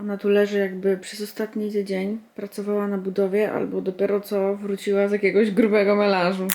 Ona tu leży jakby przez ostatni tydzień pracowała na budowie albo dopiero co wróciła z jakiegoś grubego melanżu.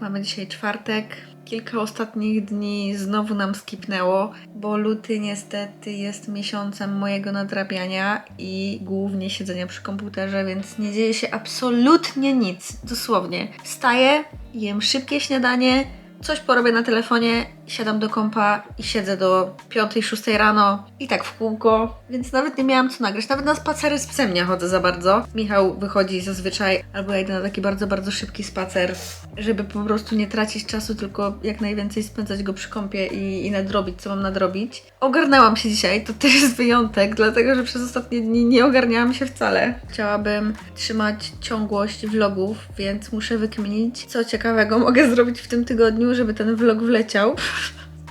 Mamy dzisiaj czwartek. Kilka ostatnich dni znowu nam skipnęło, bo luty niestety jest miesiącem mojego nadrabiania i głównie siedzenia przy komputerze, więc nie dzieje się absolutnie nic. Dosłownie. Wstaję, jem szybkie śniadanie, coś porobię na telefonie, siadam do kompa i siedzę do 5-6 rano i tak w kółko, więc nawet nie miałam co nagrać. Nawet na spacery z psem nie chodzę za bardzo. Michał wychodzi zazwyczaj, albo ja idę na taki bardzo, bardzo szybki spacer, żeby po prostu nie tracić czasu, tylko jak najwięcej spędzać go przy kąpie i, i nadrobić, co mam nadrobić. Ogarnęłam się dzisiaj, to też jest wyjątek, dlatego że przez ostatnie dni nie ogarniałam się wcale. Chciałabym trzymać ciągłość vlogów, więc muszę wykminić, co ciekawego mogę zrobić w tym tygodniu, żeby ten vlog wleciał.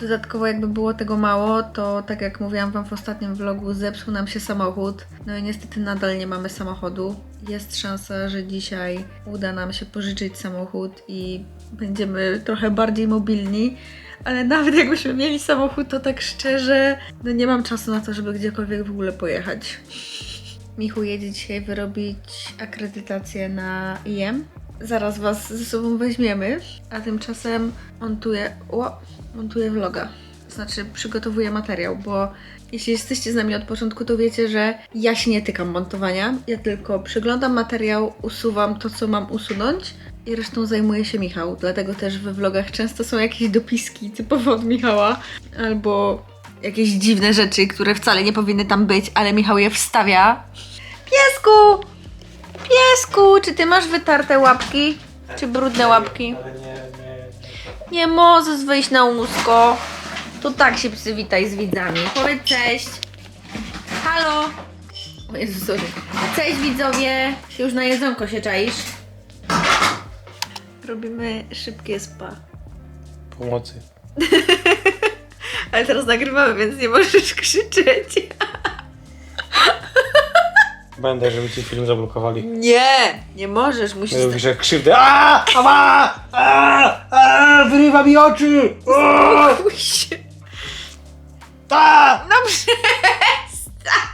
Dodatkowo jakby było tego mało, to tak jak mówiłam Wam w ostatnim vlogu, zepsuł nam się samochód. No i niestety nadal nie mamy samochodu. Jest szansa, że dzisiaj uda nam się pożyczyć samochód i będziemy trochę bardziej mobilni. Ale nawet jakbyśmy mieli samochód, to tak szczerze, no nie mam czasu na to, żeby gdziekolwiek w ogóle pojechać. Michu jedzie dzisiaj wyrobić akredytację na IM. Zaraz Was ze sobą weźmiemy, a tymczasem montuję, o, montuję vloga. Znaczy przygotowuję materiał, bo jeśli jesteście z nami od początku, to wiecie, że ja się nie tykam montowania. Ja tylko przyglądam materiał, usuwam to, co mam usunąć i resztą zajmuje się Michał. Dlatego też we vlogach często są jakieś dopiski typowo od Michała albo jakieś dziwne rzeczy, które wcale nie powinny tam być, ale Michał je wstawia. Piesku! Piesku, czy ty masz wytarte łapki? Czy brudne łapki? Ale nie, nie. Możesz wyjść na łóżko. To tak się przywitaj z widzami. Powiedz cześć. Halo. O Jezu, sorry. Cześć widzowie. Już na jedzonko się czaisz? Robimy szybkie spa. Pomocy. Ale teraz nagrywamy, więc nie możesz krzyczeć. Będę, żeby ci film zablokowali. Nie, nie możesz, musisz... Mówisz jak krzywdę. Aaa! Ała! Aaa! Aaa! Wyrywa mi oczy! Aaa! Się. Aaa! No przestań!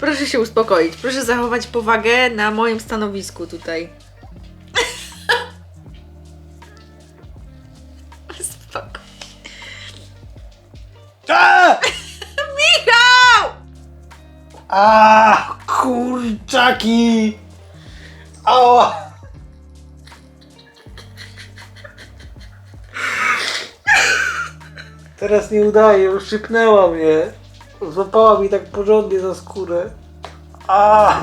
Proszę się uspokoić. Proszę zachować powagę na moim stanowisku tutaj. Aaa! Kurczaki! Ała! Teraz nie udaje, uszczypnęła mnie. Złapała mi tak porządnie za skórę. A!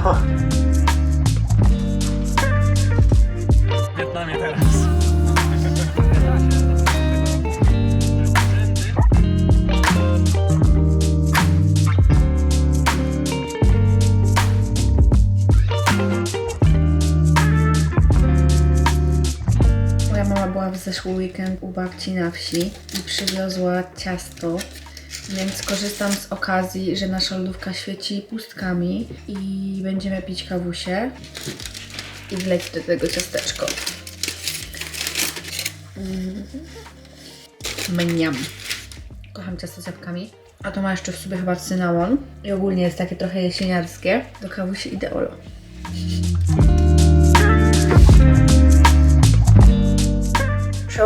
W weekend u babci na wsi i przywiozła ciasto, więc korzystam z okazji, że nasza lodówka świeci pustkami i będziemy pić kawusie i wleć do tego ciasteczko. Mm. Mniam. Kocham ciasto z jabłkami. A to ma jeszcze w sobie chyba cynamon. I ogólnie jest takie trochę jesieniarskie. Do kawusi ideolo.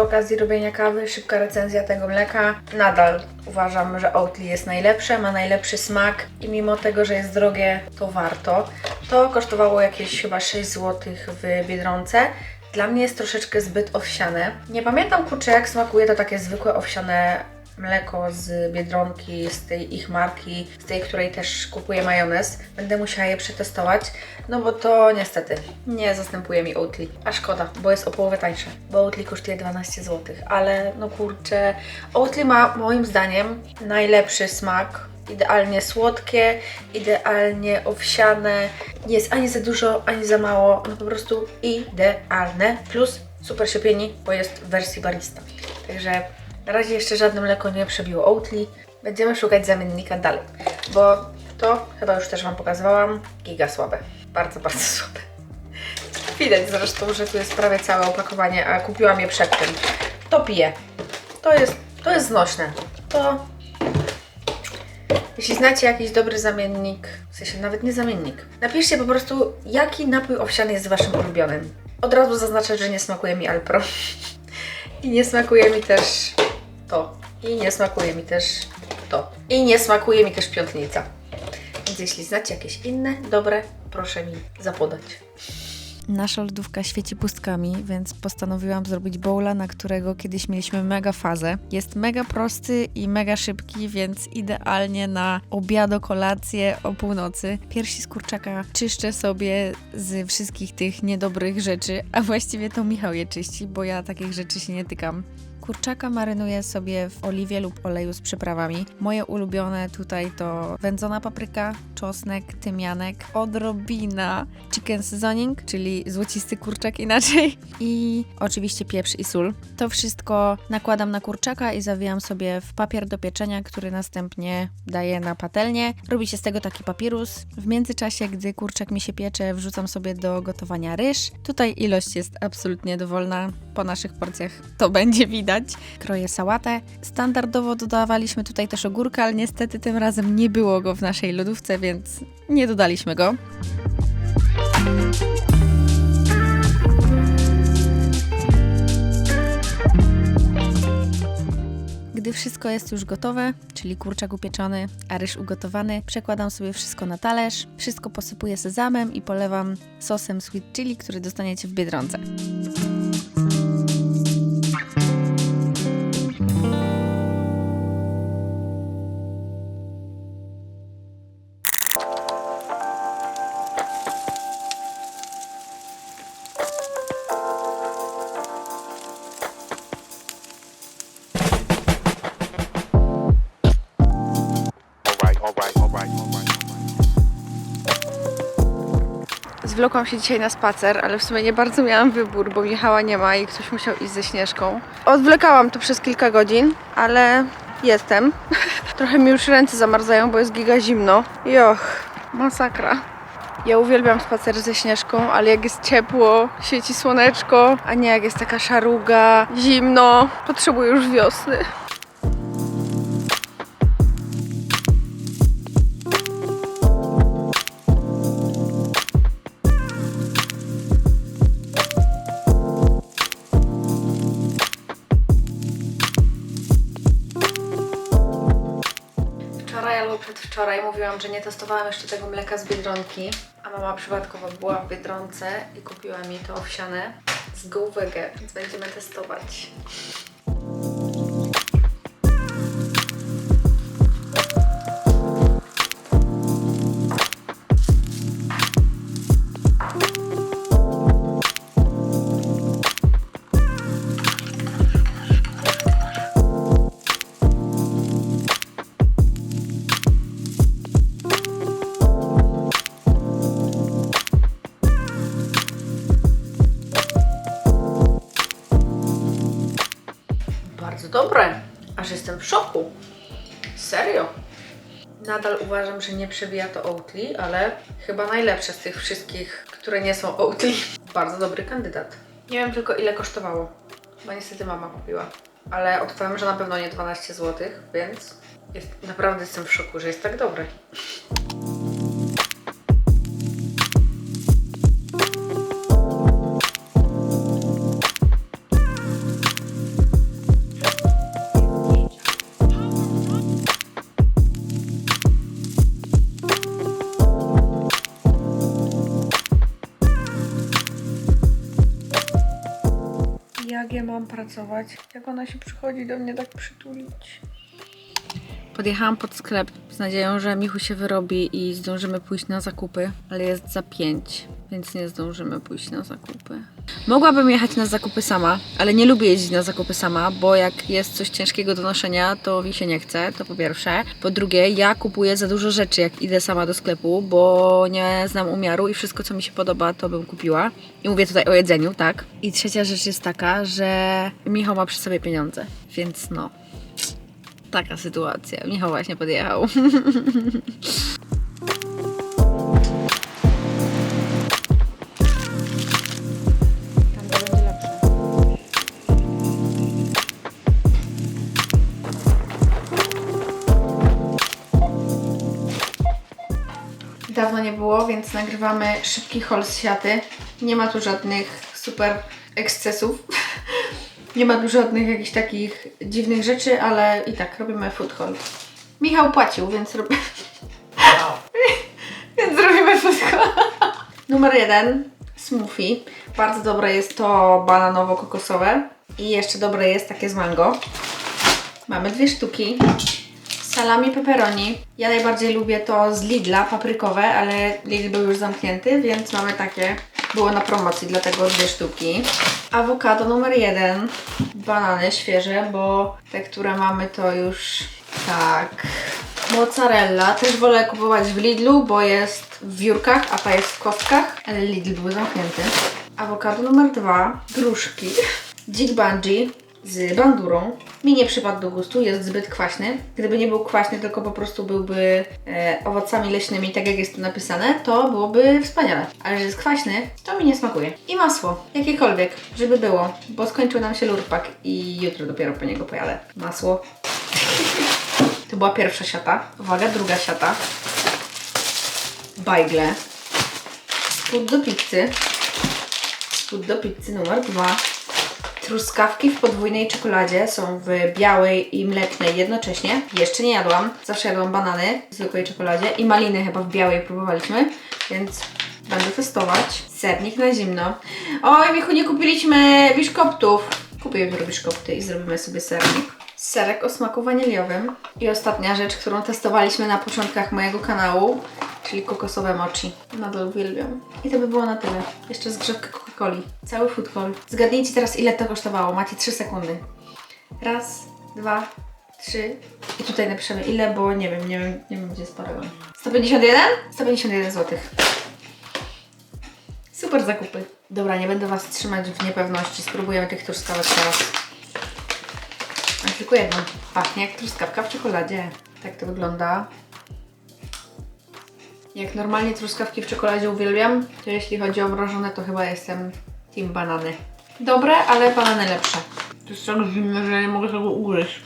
Okazji robienia kawy, szybka recenzja tego mleka. Nadal uważam, że Oatly jest najlepsze, ma najlepszy smak i mimo tego, że jest drogie, to warto. To kosztowało jakieś chyba 6 zł w Biedronce. Dla mnie jest troszeczkę zbyt owsiane. Nie pamiętam kurczę jak smakuje to takie zwykłe owsiane mleko z Biedronki, z tej ich marki, z tej, której też kupuję majonez. Będę musiała je przetestować, no bo to niestety nie zastępuje mi Oatly. A szkoda, bo jest o połowę tańsze, bo Oatly kosztuje 12 zł, ale no kurczę, Oatly ma moim zdaniem najlepszy smak. Idealnie słodkie, idealnie owsiane, nie jest ani za dużo, ani za mało, no po prostu idealne. Plus super się pieni, bo jest w wersji barista. Także na razie jeszcze żadne mleko nie przebiło Oatly. Będziemy szukać zamiennika dalej, bo to chyba już też Wam pokazywałam. Giga słabe. Bardzo, bardzo słabe. Widać zresztą, że tu jest prawie całe opakowanie, a kupiłam je przed tym. To piję. To jest, to jest znośne. To... Jeśli znacie jakiś dobry zamiennik, w sensie nawet nie zamiennik, napiszcie po prostu, jaki napój owsiany jest Waszym ulubionym. Od razu zaznaczę, że nie smakuje mi Alpro. I nie smakuje mi też to. I nie smakuje mi też to. I nie smakuje mi też piątnica. Więc jeśli znacie jakieś inne, dobre, proszę mi zapodać. Nasza lodówka świeci pustkami, więc postanowiłam zrobić bowla, na którego kiedyś mieliśmy mega fazę. Jest mega prosty i mega szybki, więc idealnie na obiado, kolację o północy. Piersi z kurczaka czyszczę sobie z wszystkich tych niedobrych rzeczy, a właściwie to Michał je czyści, bo ja takich rzeczy się nie tykam. Kurczaka marynuję sobie w oliwie lub oleju z przyprawami. Moje ulubione tutaj to wędzona papryka, czosnek, tymianek, odrobina chicken seasoning, czyli złocisty kurczak inaczej i oczywiście pieprz i sól. To wszystko nakładam na kurczaka i zawijam sobie w papier do pieczenia, który następnie daję na patelnię. Robi się z tego taki papirus. W międzyczasie, gdy kurczak mi się piecze, wrzucam sobie do gotowania ryż. Tutaj ilość jest absolutnie dowolna. Po naszych porcjach to będzie widać. Kroję sałatę. Standardowo dodawaliśmy tutaj też ogórka, ale niestety tym razem nie było go w naszej lodówce, więc nie dodaliśmy go. Gdy wszystko jest już gotowe, czyli kurczak upieczony, a ryż ugotowany, przekładam sobie wszystko na talerz, wszystko posypuję sezamem i polewam sosem sweet chili, który dostaniecie w Biedronce. Zwlokłam się dzisiaj na spacer, ale w sumie nie bardzo miałam wybór, bo Michała nie ma i ktoś musiał iść ze Śnieżką. Odwlekałam to przez kilka godzin, ale jestem. Trochę mi już ręce zamarzają, bo jest giga zimno. Joch, masakra. Ja uwielbiam spacer ze Śnieżką, ale jak jest ciepło, świeci słoneczko, a nie jak jest taka szaruga, zimno, potrzebuję już wiosny. Że nie testowałam jeszcze tego mleka z Biedronki, a mama przypadkowo była w Biedronce i kupiła mi to owsiane z Go więc będziemy testować. Dobre. Aż jestem w szoku. Serio. Nadal uważam, że nie przebija to Oatly, ale chyba najlepsze z tych wszystkich, które nie są Oatly. Bardzo dobry kandydat. Nie wiem tylko ile kosztowało. Bo niestety mama kupiła. Ale odpowiem, że na pewno nie 12 zł, więc jest, naprawdę jestem w szoku, że jest tak dobry. Pracować? Jak ona się przychodzi do mnie tak przytulić? Podjechałam pod sklep z nadzieją, że Michu się wyrobi i zdążymy pójść na zakupy, ale jest za pięć, więc nie zdążymy pójść na zakupy. Mogłabym jechać na zakupy sama, ale nie lubię jeździć na zakupy sama, bo jak jest coś ciężkiego do noszenia, to mi się nie chce, to po pierwsze. Po drugie, ja kupuję za dużo rzeczy, jak idę sama do sklepu, bo nie znam umiaru i wszystko, co mi się podoba, to bym kupiła. I mówię tutaj o jedzeniu, tak? I trzecia rzecz jest taka, że Michał ma przy sobie pieniądze, więc no, Taka sytuacja. Michał właśnie podjechał. Dawno nie było, więc nagrywamy szybki haul z siaty. Nie ma tu żadnych super ekscesów. Nie ma tu żadnych jakichś takich dziwnych rzeczy, ale i tak robimy food haul. Michał płacił, więc robię... więc robimy food haul. Numer jeden, smoothie. Bardzo dobre jest to bananowo-kokosowe. I jeszcze dobre jest takie z mango. Mamy dwie sztuki. Salami pepperoni. Ja najbardziej lubię to z Lidla, paprykowe, ale Lidl był już zamknięty, więc mamy takie. Było na promocji, dlatego dwie sztuki. Awokado numer jeden. Banany świeże, bo te, które mamy to już tak. Mozzarella też wolę kupować w Lidlu, bo jest w wiórkach, a ta jest w kostkach, ale Lidl był zamknięty. Awokado numer dwa. Gruszki. Dzik bungee z bandurą. Mi nie przypadł do gustu, jest zbyt kwaśny. Gdyby nie był kwaśny, tylko po prostu byłby e, owocami leśnymi, tak jak jest tu napisane, to byłoby wspaniale. Ale że jest kwaśny, to mi nie smakuje. I masło, jakiekolwiek, żeby było, bo skończył nam się lurpak i jutro dopiero po niego pojadę. Masło. To była pierwsza siata. Uwaga, druga siata. Bajgle. Spód do pizzy. Spód do pizzy numer dwa. Truskawki w podwójnej czekoladzie są w białej i mlecznej jednocześnie. Jeszcze nie jadłam. Zawsze jadłam banany w zwykłej czekoladzie i maliny chyba w białej próbowaliśmy, więc będę testować. Sernik na zimno. Oj, Michu, nie kupiliśmy biszkoptów. Kupię jutro biszkopty i zrobimy sobie sernik. Serek o smaku waniliowym. I ostatnia rzecz, którą testowaliśmy na początkach mojego kanału, czyli kokosowe mochi. Nadal uwielbiam. I to by było na tyle. Jeszcze zgrzewka Coca-Coli. Cały food haul. Zgadnijcie teraz, ile to kosztowało. Macie 3 sekundy. Raz, dwa, trzy. I tutaj napiszemy ile, bo nie wiem, nie wiem, nie wiem gdzie jest paragon. 151? 151 zł. Super zakupy. Dobra, nie będę Was trzymać w niepewności. Spróbujemy tych truskawek teraz. Mam tylko jedną. Pachnie jak truskawka w czekoladzie. Tak to wygląda. Jak normalnie truskawki w czekoladzie uwielbiam, to jeśli chodzi o mrożone, to chyba jestem team banany. Dobre, ale banany lepsze. To jest tak zimne, że nie mogę tego ugryźć.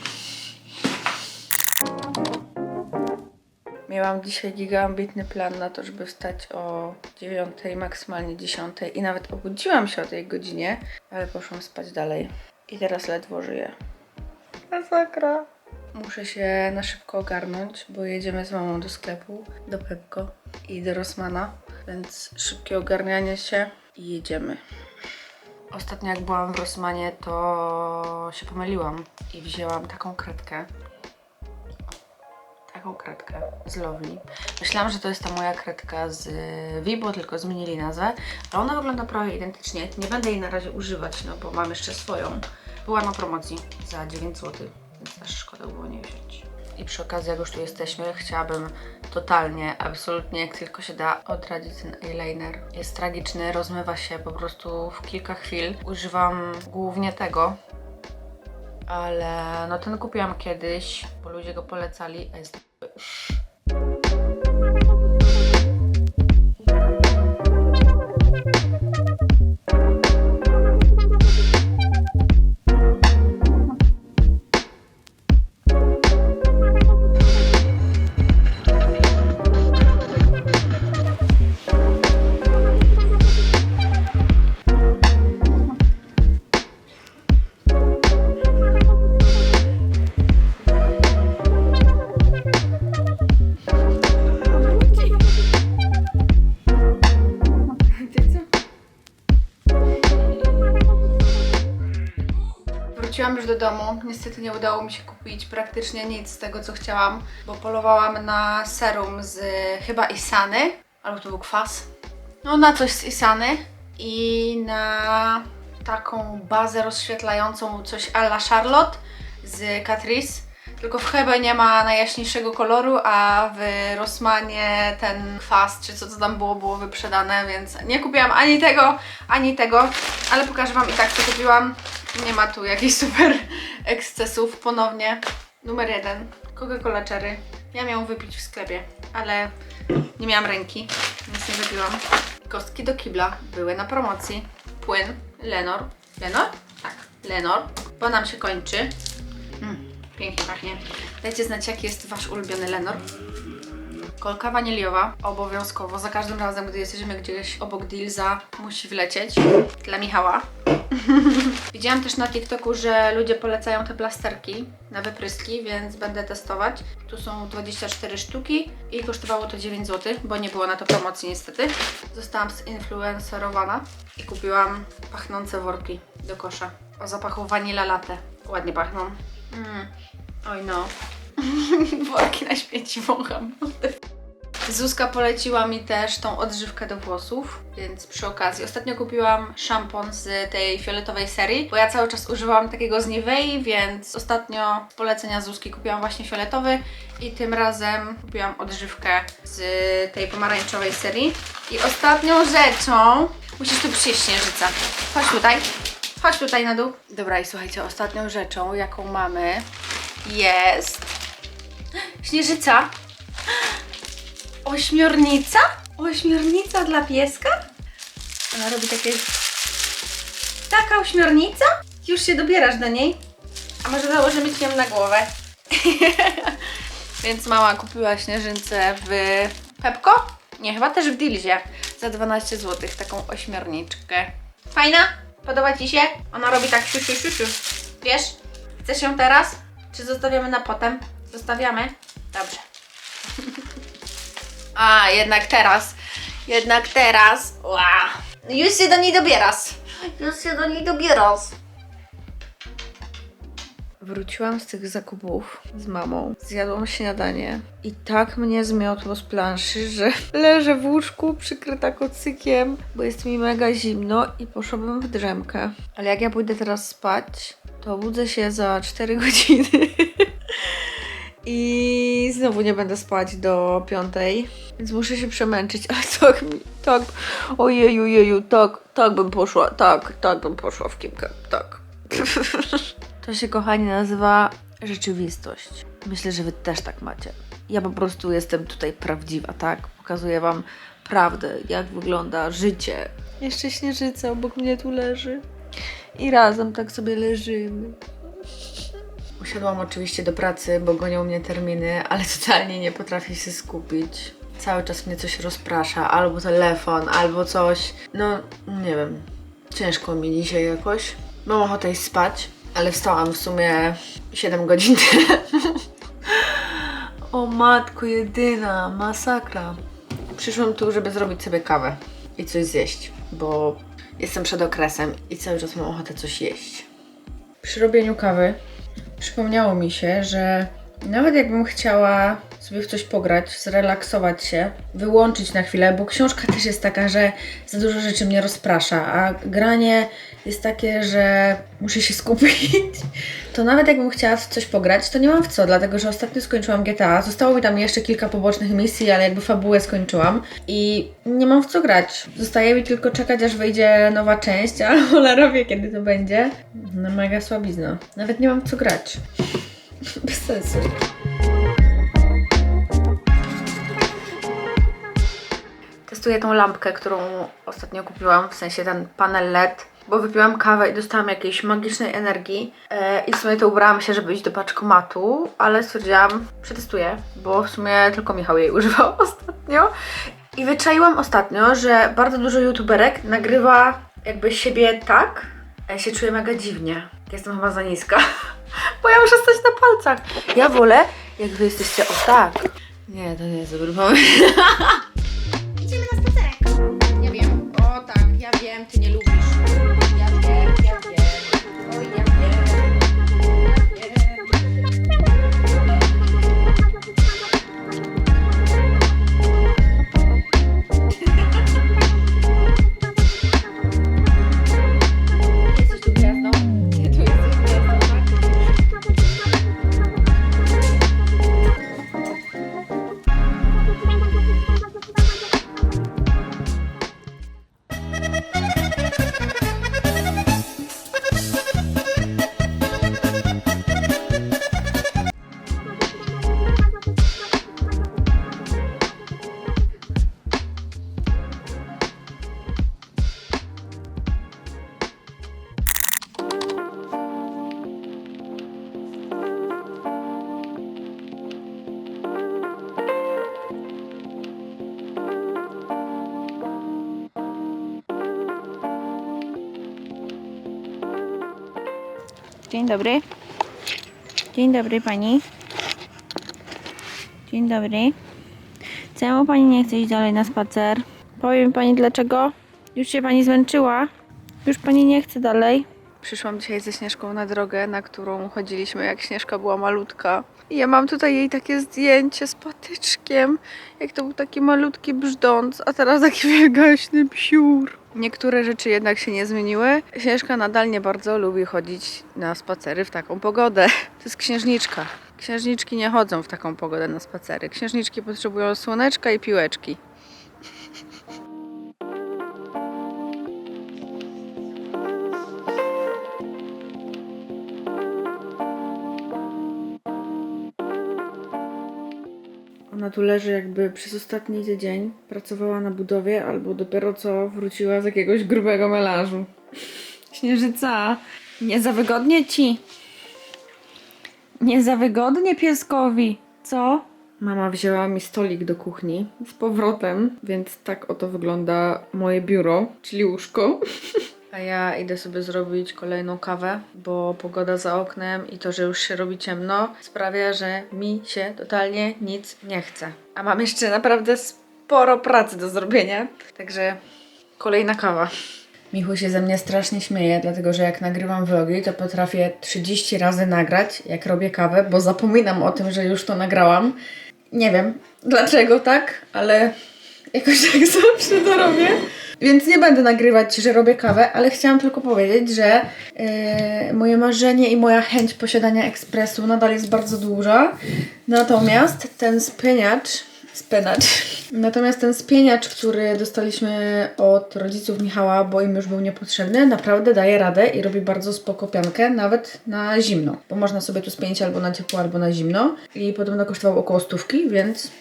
Miałam dzisiaj gigaambitny plan na to, żeby wstać o 9, maksymalnie 10 i nawet obudziłam się o tej godzinie, ale poszłam spać dalej. I teraz ledwo żyję. Masakra. Muszę się na szybko ogarnąć, bo jedziemy z mamą do sklepu, do Pepko i do Rossmana, więc szybkie ogarnianie się i jedziemy. Ostatnio jak byłam w Rossmanie, to się pomyliłam i wzięłam taką kredkę. Taką kredkę z Lovely. Myślałam, że to jest ta moja kredka z Vibo, tylko zmienili nazwę, ale ona wygląda prawie identycznie. Nie będę jej na razie używać, no bo mam jeszcze swoją. Była na promocji za 9 zł, więc też szkoda było nie wziąć. I przy okazji, jak już tu jesteśmy, chciałabym totalnie, absolutnie jak tylko się da odradzić ten eyeliner. Jest tragiczny, rozmywa się po prostu w kilka chwil. Używam głównie tego, Ale no ten kupiłam kiedyś, bo ludzie go polecali, a jest Niestety nie udało mi się kupić praktycznie nic z tego, co chciałam, bo polowałam na serum z chyba Isany, albo to był kwas. No, na coś z Isany i na taką bazę rozświetlającą coś a la Charlotte z Catrice. Tylko w Hebe nie ma najjaśniejszego koloru, a w Rossmanie ten kwas, czy co to tam było, było wyprzedane, więc nie kupiłam ani tego, ani tego, ale pokażę Wam i tak, co kupiłam. Nie ma tu jakichś super ekscesów. Ponownie numer jeden, Coca-Cola Cherry. Miałam ją wypić w sklepie, ale nie miałam ręki, więc nie wypiłam. Kostki do kibla były na promocji. Płyn Lenor. Lenor? Tak, Lenor, bo nam się kończy. Pięknie pachnie. Dajcie znać, jaki jest Wasz ulubiony Lenor. Kolka waniliowa, obowiązkowo, za każdym razem, gdy jesteśmy gdzieś obok Dilza, musi wlecieć. Dla Michała. Widziałam też na TikToku, że ludzie polecają te plasterki na wypryski, więc będę testować. Tu są 24 sztuki i kosztowało to 9 zł, bo nie było na to promocji niestety. Zostałam zinfluencerowana i kupiłam pachnące worki do kosza o zapachu vanilla latte. Ładnie pachną. Mm. Oj no. Worki na śmieci wącham. Zuzka poleciła mi też tą odżywkę do włosów, więc przy okazji. Ostatnio kupiłam szampon z tej fioletowej serii, bo ja cały czas używałam takiego z Nivei, więc ostatnio z polecenia Zuzki kupiłam właśnie fioletowy i tym razem kupiłam odżywkę z tej pomarańczowej serii. I ostatnią rzeczą... Musisz tu przyjść, Śnieżyca. Chodź tutaj. Chodź tutaj na dół. Dobra i słuchajcie, ostatnią rzeczą, jaką mamy jest... Śnieżyca. Ośmiornica? Ośmiornica dla pieska? Ona robi takie... Taka ośmiornica? Już się dobierasz do niej? A może założymy ci ją na głowę? Więc mama kupiła śnieżynce w Pepko? Nie, chyba też w Dilzie. Za 12 zł taką ośmiorniczkę. Fajna? Podoba Ci się? Ona robi tak siu, siu, siu, siu. Wiesz? Chcesz ją teraz? Czy zostawiamy na potem? Zostawiamy? Dobrze. A, jednak teraz. Jednak teraz. Już się do niej dobierasz. Już się do niej dobierasz. Wróciłam z tych zakupów z mamą. Zjadłam śniadanie i tak mnie zmiotło z planszy, że leżę w łóżku przykryta kocykiem, bo jest mi mega zimno i poszłabym w drzemkę. Ale jak ja pójdę teraz spać, to budzę się za 4 godziny. I znowu nie będę spać do piątej, więc muszę się przemęczyć, ale tak mi, tak, ojeju, jeju, tak, tak bym poszła, tak, tak bym poszła w Kimkę, tak. To się, kochani, nazywa rzeczywistość. Myślę, że wy też tak macie. Ja po prostu jestem tutaj prawdziwa, tak? Pokazuję wam prawdę, jak wygląda życie. Jeszcze śnieżyca obok mnie tu leży. I razem tak sobie leżymy. Usiadłam oczywiście do pracy, bo gonią mnie terminy, ale totalnie nie potrafię się skupić. Cały czas mnie coś rozprasza, albo telefon, albo coś. No, nie wiem. Ciężko mi dzisiaj jakoś. Mam ochotę iść spać, ale wstałam w sumie 7 godzin temu. O matko jedyna, masakra. Przyszłam tu, żeby zrobić sobie kawę i coś zjeść, bo jestem przed okresem i cały czas mam ochotę coś jeść. Przy robieniu kawy przypomniało mi się, że nawet jakbym chciała sobie w coś pograć, zrelaksować się, wyłączyć na chwilę, bo książka też jest taka, że za dużo rzeczy mnie rozprasza, a granie jest takie, że muszę się skupić. To nawet jakbym chciała coś pograć, to nie mam w co, dlatego że ostatnio skończyłam GTA. Zostało mi tam jeszcze kilka pobocznych misji, ale jakby fabułę skończyłam i nie mam w co grać. Zostaje mi tylko czekać, aż wyjdzie nowa część, a cholerowie kiedy to będzie. No mega słabizna. Nawet nie mam w co grać. Bez sensu. Testuję tą lampkę, którą ostatnio kupiłam, w sensie ten panel LED, bo wypiłam kawę i dostałam jakiejś magicznej energii e, i w sumie to ubrałam się, żeby iść do paczkomatu, ale stwierdziłam, przetestuję, bo w sumie tylko Michał jej używał ostatnio. I wyczaiłam ostatnio, że bardzo dużo youtuberek nagrywa jakby siebie tak, ja się czuję mega dziwnie. Jestem chyba za niska, bo ja muszę stać na palcach. Ja wolę, jak wy jesteście o tak. Nie, to nie jest dobry pomysł. Idziemy na spacerek. Ja wiem. O tak, ja wiem, ty nie lubisz. Dzień dobry. Dzień dobry pani. Dzień dobry. Czemu pani nie chce iść dalej na spacer? Powie mi pani dlaczego? Już się pani zmęczyła? Już pani nie chce dalej? Przyszłam dzisiaj ze Śnieżką na drogę, na którą chodziliśmy, jak Śnieżka była malutka. I ja mam tutaj jej takie zdjęcie z patyczkiem, jak to był taki malutki brzdąc, a teraz taki wielgaśny psiur. Niektóre rzeczy jednak się nie zmieniły. Śnieżka nadal nie bardzo lubi chodzić na spacery w taką pogodę. To jest księżniczka. Księżniczki nie chodzą w taką pogodę na spacery. Księżniczki potrzebują słoneczka i piłeczki. Ona tu leży jakby przez ostatni tydzień pracowała na budowie albo dopiero co wróciła z jakiegoś grubego melanżu. Śnieżyca, nie za wygodnie ci? Nie za wygodnie pieskowi, co? Mama wzięła mi stolik do kuchni z powrotem, więc tak oto wygląda moje biuro, czyli łóżko. A ja idę sobie zrobić kolejną kawę, bo pogoda za oknem i to, że już się robi ciemno, sprawia, że mi się totalnie nic nie chce. A mam jeszcze naprawdę sporo pracy do zrobienia, także kolejna kawa. Michu się ze mnie strasznie śmieje, dlatego że jak nagrywam vlogi, to potrafię 30 razy nagrać, jak robię kawę, bo zapominam o tym, że już to nagrałam. Nie wiem dlaczego tak, ale jakoś tak zawsze to robię. Więc nie będę nagrywać, że robię kawę, ale chciałam tylko powiedzieć, że yy, moje marzenie i moja chęć posiadania ekspresu nadal jest bardzo duża. Natomiast ten spieniacz, spinacz, natomiast ten spieniacz, który dostaliśmy od rodziców Michała, bo im już był niepotrzebny, naprawdę daje radę i robi bardzo spoko piankę, nawet na zimno. Bo można sobie tu spięć albo na ciepło, albo na zimno. I podobno kosztował około stówki, więc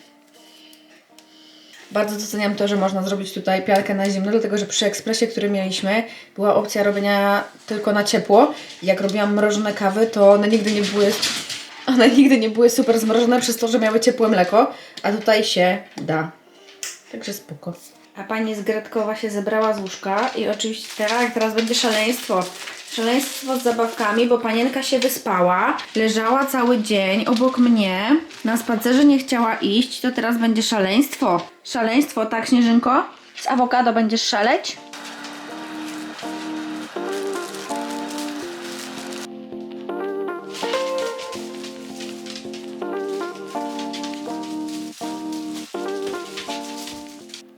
bardzo doceniam to, że można zrobić tutaj piankę na zimno, dlatego że przy ekspresie, który mieliśmy, była opcja robienia tylko na ciepło. Jak robiłam mrożone kawy, to one nigdy nie były one nigdy nie były super zmrożone przez to, że miały ciepłe mleko, a tutaj się da. Także spoko. A pani z Gretkowa się zebrała z łóżka i oczywiście tak, teraz będzie szaleństwo. Szaleństwo z zabawkami, bo panienka się wyspała, leżała cały dzień obok mnie, na spacerze nie chciała iść, to teraz będzie szaleństwo. Szaleństwo, tak Śnieżynko? Z awokado będziesz szaleć?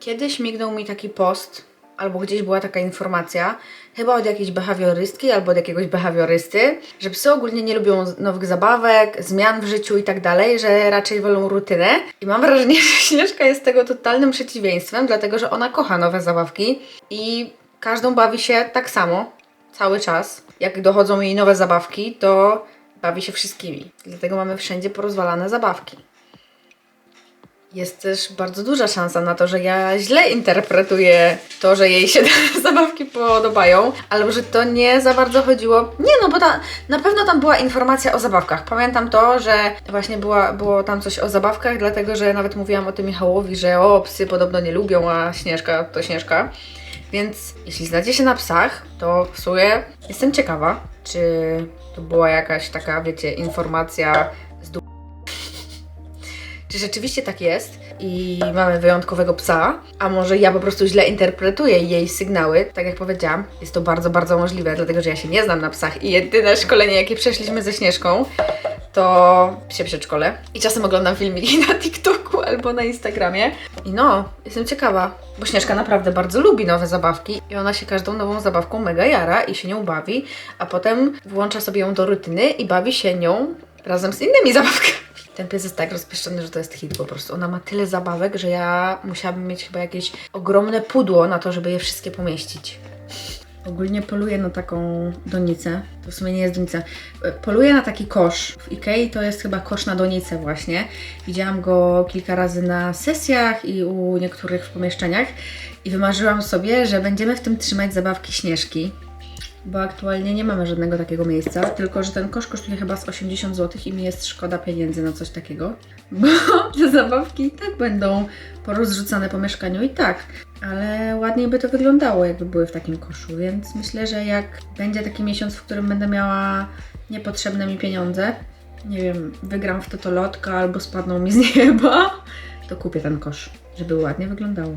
Kiedyś mignął mi taki post, albo gdzieś była taka informacja, chyba od jakiejś behawiorystki albo od jakiegoś behawiorysty, że psy ogólnie nie lubią nowych zabawek, zmian w życiu i tak dalej, że raczej wolą rutynę. I mam wrażenie, że Śnieżka jest tego totalnym przeciwieństwem, dlatego że ona kocha nowe zabawki i każdą bawi się tak samo, cały czas. Jak dochodzą jej nowe zabawki, to bawi się wszystkimi. Dlatego mamy wszędzie porozwalane zabawki jest też bardzo duża szansa na to, że ja źle interpretuję to, że jej się te zabawki podobają, albo że to nie za bardzo chodziło. Nie no, bo ta, na pewno tam była informacja o zabawkach. Pamiętam to, że właśnie była, było tam coś o zabawkach, dlatego że nawet mówiłam o tym Michałowi, że o, psy podobno nie lubią, a Śnieżka to Śnieżka. Więc jeśli znacie się na psach, to sumie jestem ciekawa, czy to była jakaś taka, wiecie, informacja czy rzeczywiście tak jest i mamy wyjątkowego psa, a może ja po prostu źle interpretuję jej sygnały. Tak jak powiedziałam, jest to bardzo, bardzo możliwe, dlatego że ja się nie znam na psach i jedyne szkolenie, jakie przeszliśmy ze Śnieżką, to psie przedszkole. I czasem oglądam filmiki na TikToku albo na Instagramie. I no, jestem ciekawa, bo Śnieżka naprawdę bardzo lubi nowe zabawki i ona się każdą nową zabawką mega jara i się nią bawi, a potem włącza sobie ją do rutyny i bawi się nią razem z innymi zabawkami. Ten pies jest tak rozpieszczony, że to jest hit po prostu. Ona ma tyle zabawek, że ja musiałabym mieć chyba jakieś ogromne pudło na to, żeby je wszystkie pomieścić. Ogólnie poluję na taką donicę. To w sumie nie jest donica. Poluję na taki kosz. W Ikei to jest chyba kosz na donicę właśnie. Widziałam go kilka razy na sesjach i u niektórych w pomieszczeniach. I wymarzyłam sobie, że będziemy w tym trzymać zabawki Śnieżki. Bo aktualnie nie mamy żadnego takiego miejsca, tylko że ten kosz kosztuje chyba z 80 zł i mi jest szkoda pieniędzy na coś takiego. Bo te zabawki i tak będą porozrzucane po mieszkaniu i tak. Ale ładniej by to wyglądało, jakby były w takim koszu, więc myślę, że jak będzie taki miesiąc, w którym będę miała niepotrzebne mi pieniądze, nie wiem, wygram w totolotka albo spadną mi z nieba, to kupię ten kosz, żeby ładnie wyglądało.